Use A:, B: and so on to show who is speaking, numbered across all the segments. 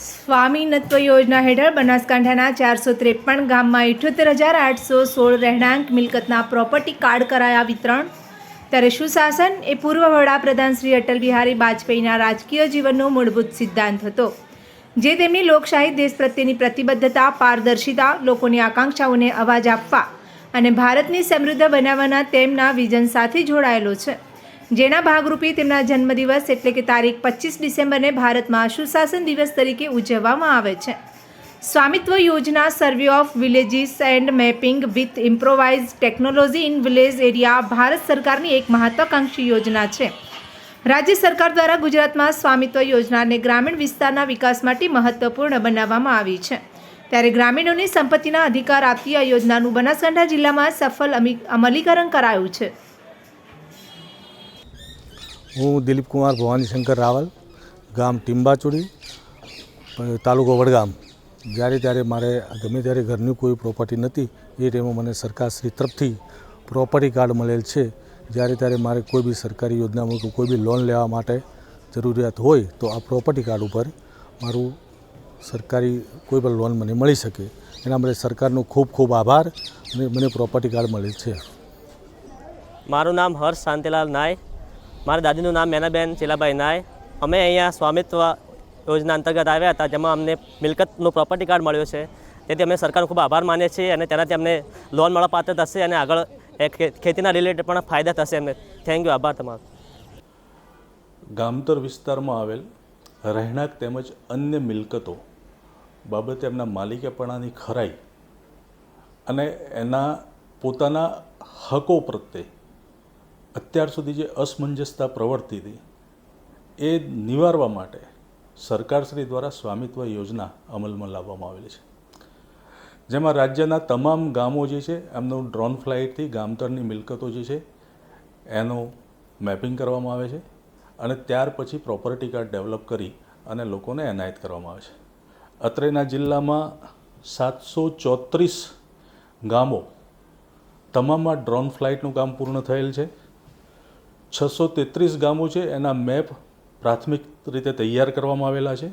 A: સ્વામીનત્વ યોજના હેઠળ બનાસકાંઠાના ચારસો ત્રેપન ગામમાં ઇઠ્યોતેર હજાર આઠસો સોળ રહેણાંક મિલકતના પ્રોપર્ટી કાર્ડ કરાયા વિતરણ. ત્યારે સુશાસન એ પૂર્વ વડાપ્રધાન શ્રી અટલ બિહારી વાજપેયીના રાજકીય જીવનનો મૂળભૂત સિદ્ધાંત હતો. જે તેમની લોકશાહી દેશ પ્રત્યેની પ્રતિબદ્ધતા, પારદર્શિતા, લોકોની આકાંક્ષાઓને અવાજ આપવા અને ભારતની સમૃદ્ધ બનાવવાના તેમના વિઝન સાથે જોડાયેલો છે. જેના ભાગરૂપે તેમના જન્મદિવસ એટલે કે તારીખ પચીસ ડિસેમ્બરને ભારતમાં સુશાસન દિવસ તરીકે ઉજવવામાં આવે છે. Svamitva Yojana survey of villages and mapping with improvise technology in village area Bharat સરકારની એક મહત્વાકાંક્ષી યોજના છે. રાજ્ય સરકાર દ્વારા ગુજરાતમાં સ્વામિત્વ યોજનાને ગ્રામીણ વિસ્તારના વિકાસ માટે મહત્વપૂર્ણ બનાવવામાં આવી છે. ત્યારે ગ્રામીણોની સંપત્તિના અધિકાર આપતી આ યોજનાનું બનાસકાંઠા જિલ્લામાં સફળ અમી- અમલીકરણ કરાયું છે.
B: હું દિલીપ કુમાર, ભવાની શંકર રાવલ, ગામ ટીંબાચુડી તાલુકો વડગામ. જ્યારે ત્યારે મારે ગમે ત્યારે ઘરની કોઈ પ્રોપર્ટી નથી, એ ટાઈમે મને સરકારશ્રી તરફથી પ્રોપર્ટી કાર્ડ મળેલ છે. જ્યારે ત્યારે મારે કોઈ બી સરકારી યોજનામાં કે કોઈ બી લોન લેવા માટે જરૂરિયાત હોય, તો આ પ્રોપર્ટી કાર્ડ ઉપર મારું સરકારી કોઈ પણ લોન મને મળી શકે. એના માટે સરકારનો ખૂબ ખૂબ આભાર અને મને પ્રોપર્ટી કાર્ડ મળેલ છે.
C: મારું નામ હર્ષ શાંતિલાલ નાય. મારા દાદીનું નામ મેનાબેન ચીલાભાઈ નાય. અમે અહીંયા સ્વામિત્વ યોજના અંતર્ગત આવ્યા હતા, જેમાં અમને મિલકતનું પ્રોપર્ટી કાર્ડ મળ્યું છે. તેથી અમે સરકારનો ખૂબ આભાર માનીએ છીએ અને તેનાથી અમને લોન મળવા પાત્ર થશે અને આગળ ખેતીના રિલેટેડ પણ ફાયદા થશે અમને થેન્ક યુ આભાર તમારો.
D: ગામતર વિસ્તારમાં આવેલ રહેણાંક તેમજ અન્ય મિલકતો બાબતે એમના માલિકેપણાની ખરાઈ અને એના પોતાના હકો પ્રત્યે અત્યાર સુધી જે અસમંજસતા પ્રવર્તી હતી, એ નિવારવા માટે સરકારશ્રી દ્વારા સ્વામિત્વ યોજના અમલમાં લાવવામાં આવેલી છે. જેમાં રાજ્યના તમામ ગામો જે છે, એમનું ડ્રોન ફ્લાઇટથી ગામતરની મિલકતો જે છે, એનું મેપિંગ કરવામાં આવે છે અને ત્યાર પછી પ્રોપર્ટી કાર્ડ ડેવલપ કરી અને લોકોને એનાયત કરવામાં આવે છે. અત્રેના જિલ્લામાં સાતસો ચોત્રીસ ગામો તમામમાં ડ્રોન ફ્લાઇટનું કામ પૂર્ણ થયેલ છે. છસો તેત્રીસ ગામો છે, એના મેપ પ્રાથમિક રીતે તૈયાર કરવામાં આવેલા છે.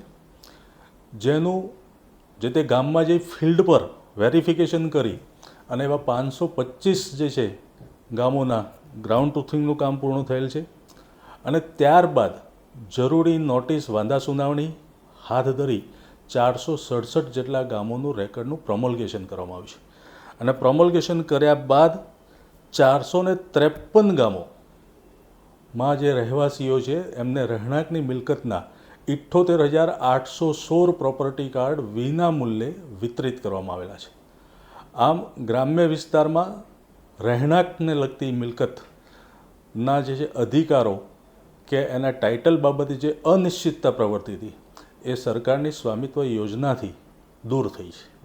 D: જેનું, જે તે ગામમાં જઈ ફિલ્ડ પર વેરિફિકેશન કરી અને એવા પાંચસો પચીસ જે છે ગામોના ગ્રાઉન્ડ ટ્રુથિંગનું કામ પૂર્ણ થયેલ છે. અને ત્યારબાદ જરૂરી નોટિસ, વાંધા સુનાવણી, હાથ ધરી ચારસો સડસઠ જેટલા ગામોનું રેકર્ડનું પ્રમોલ્ગેશન કરવામાં આવ્યું છે. અને પ્રમોલ્ગેશન કર્યા બાદ ચારસો ત્રેપન ગામો માં જે રહેવાસીઓ છે, એમને રહેણાંકની મિલકતના ઇઠ્ઠોતેર હજાર આઠસો સોળ પ્રોપર્ટી કાર્ડ વિના મૂલ્યે વિતરિત કરવામાં આવેલા છે. આમ, ગ્રામ્ય વિસ્તારમાં રહેણાંકને લગતી મિલકતના જે છે અધિકારો કે એના ટાઇટલ બાબતે જે અનિશ્ચિતતા પ્રવર્તી હતી, એ સરકારની સ્વામિત્વ યોજનાથી દૂર થઈ છે.